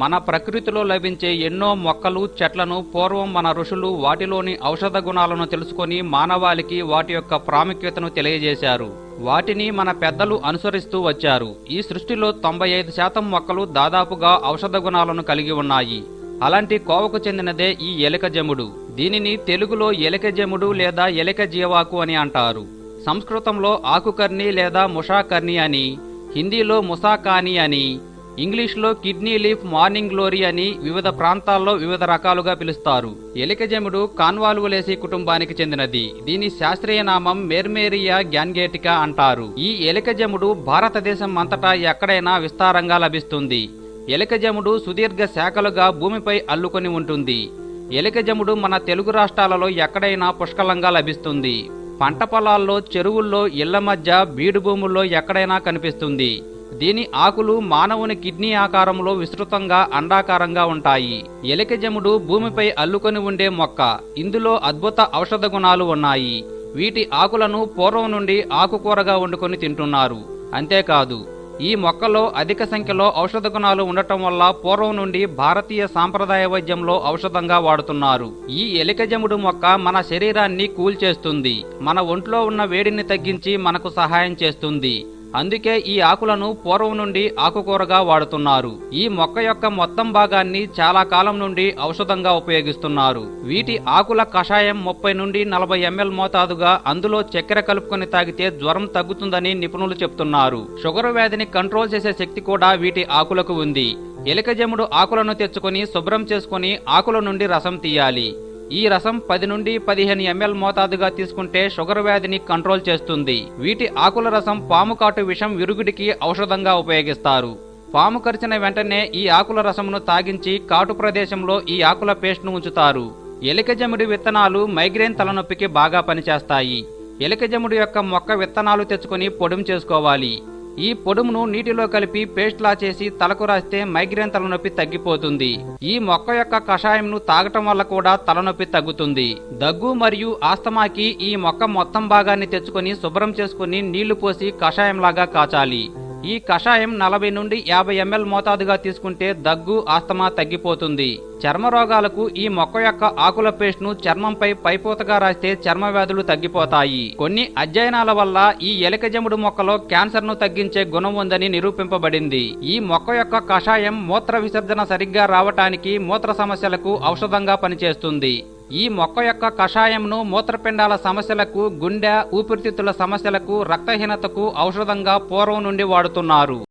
మన ప్రకృతిలో లభించే ఎన్నో మొక్కలు చెట్లను పూర్వం మన ఋషులు వాటిలోని ఔషధ గుణాలను తెలుసుకొని మానవాళికి వాటి యొక్క ప్రాముఖ్యతను తెలియజేశారు. వాటిని మన పెద్దలు అనుసరిస్తూ వచ్చారు. ఈ సృష్టిలో తొంభై ఐదు శాతం మొక్కలు దాదాపుగా ఔషధ గుణాలను కలిగి ఉన్నాయి. అలాంటి కోవకు చెందినదే ఈ ఎలిక జముడు. దీనిని తెలుగులో ఎలిక జముడు లేదా ఎలిక జీవాకు అని అంటారు. సంస్కృతంలో ఆకుకర్ణి లేదా ముషాకర్ణి అని హిందీలో ముసాకాని అని ఇంగ్లీష్లో కిడ్నీ లీఫ్ మార్నింగ్ గ్లోరీ అని వివిధ ప్రాంతాల్లో వివిధ రకాలుగా పిలుస్తారు. ఎలికజెముడు కాన్వాల్వులేసి కుటుంబానికి చెందినది. దీని శాస్త్రీయ నామం మెర్మేరియా గ్యాన్గేటికా అంటారు. ఈ ఎలికజెముడు భారతదేశం అంతటా ఎక్కడైనా విస్తారంగా లభిస్తుంది. ఎలికజముడు సుదీర్ఘ శాఖలుగా భూమిపై అల్లుకొని ఉంటుంది. ఎలికజముడు మన తెలుగు రాష్ట్రాలలో ఎక్కడైనా పుష్కలంగా లభిస్తుంది. పంట పొలాల్లో చెరువుల్లో ఇళ్ళ మధ్య బీడు భూముల్లో ఎక్కడైనా కనిపిస్తుంది. దీని ఆకులు మానవుని కిడ్నీ ఆకారంలో విస్తృతంగా అండాకారంగా ఉంటాయి. ఎలికజముడు భూమిపై అల్లుకొని ఉండే మొక్క. ఇందులో అద్భుత ఔషధ గుణాలు ఉన్నాయి. వీటి ఆకులను పూర్వం నుండి ఆకుకూరగా వండుకొని తింటున్నారు. అంతేకాదు ఈ మొక్కలో అధిక సంఖ్యలో ఔషధ గుణాలు ఉండటం వల్ల పూర్వం నుండి భారతీయ సాంప్రదాయ వైద్యంలో ఔషధంగా వాడుతున్నారు. ఈ ఎలికజముడు మొక్క మన శరీరాన్ని కూల్చేస్తుంది. మన ఒంట్లో ఉన్న వేడిని తగ్గించి మనకు సహాయం చేస్తుంది. అందుకే ఈ ఆకులను పూర్వం నుండి ఆకుకూరగా వాడుతున్నారు. ఈ మొక్క యొక్క మొత్తం భాగాన్ని చాలా కాలం నుండి ఔషధంగా ఉపయోగిస్తున్నారు. వీటి ఆకుల కషాయం ముప్పై నుండి నలభై ఎంఎల్ మోతాదుగా అందులో చక్కెర కలుపుకొని తాగితే జ్వరం తగ్గుతుందని నిపుణులు చెప్తున్నారు. షుగర్ వ్యాధిని కంట్రోల్ చేసే శక్తి కూడా వీటి ఆకులకు ఉంది. ఎలికజముడు ఆకులను తెచ్చుకొని శుభ్రం చేసుకొని ఆకుల నుండి రసం తీయాలి. ఈ రసం పది నుండి పదిహేను ఎంఎల్ మోతాదుగా తీసుకుంటే షుగర్ వ్యాధిని కంట్రోల్ చేస్తుంది. వీటి ఆకుల రసం పాము కాటు విషం విరుగుడికి ఔషధంగా ఉపయోగిస్తారు. పాము కరిచిన వెంటనే ఈ ఆకుల రసమును తాగించి కాటు ప్రదేశంలో ఈ ఆకుల పేస్ట్ను ఉంచుతారు. ఎలికజముడి విత్తనాలు మైగ్రేన్ తలనొప్పికి బాగా పనిచేస్తాయి. ఎలికజముడి యొక్క మొక్క విత్తనాలు తెచ్చుకొని పొడుం చేసుకోవాలి. ఈ పొడుమును నీటిలో కలిపి పేస్ట్లా చేసి తలకు రాస్తే మైగ్రేన్ తలనొప్పి తగ్గిపోతుంది. ఈ మొక్క యొక్క కషాయంను తాగటం వల్ల కూడా తలనొప్పి తగ్గుతుంది. దగ్గు మరియు ఆస్తమాకి ఈ మొక్క మొత్తం భాగాన్ని తెచ్చుకొని శుభ్రం చేసుకుని నీళ్ళు పోసి కషాయంలాగా కాచాలి. ఈ కషాయం నలభై నుండి యాభై ఎంఎల్ మోతాదుగా తీసుకుంటే దగ్గు ఆస్తమా తగ్గిపోతుంది. చర్మ రోగాలకు ఈ మొక్క యొక్క ఆకుల పేస్ట్ను చర్మంపై పైపోతగా రాస్తే చర్మ వ్యాధులు తగ్గిపోతాయి. కొన్ని అధ్యయనాల వల్ల ఈ ఎలకజముడు మొక్కలో క్యాన్సర్ను తగ్గించే గుణం ఉందని నిరూపింపబడింది. ఈ మొక్క యొక్క కషాయం మూత్ర విసర్జన సరిగ్గా రావటానికి మూత్ర సమస్యలకు ఔషధంగా పనిచేస్తుంది. ఈ మొక్క యొక్క కషాయంను మూత్రపిండాల సమస్యలకు గుండె ఊపిరితిత్తుల సమస్యలకు రక్తహీనతకు ఔషధంగా పూర్వం నుండి వాడుతున్నారు.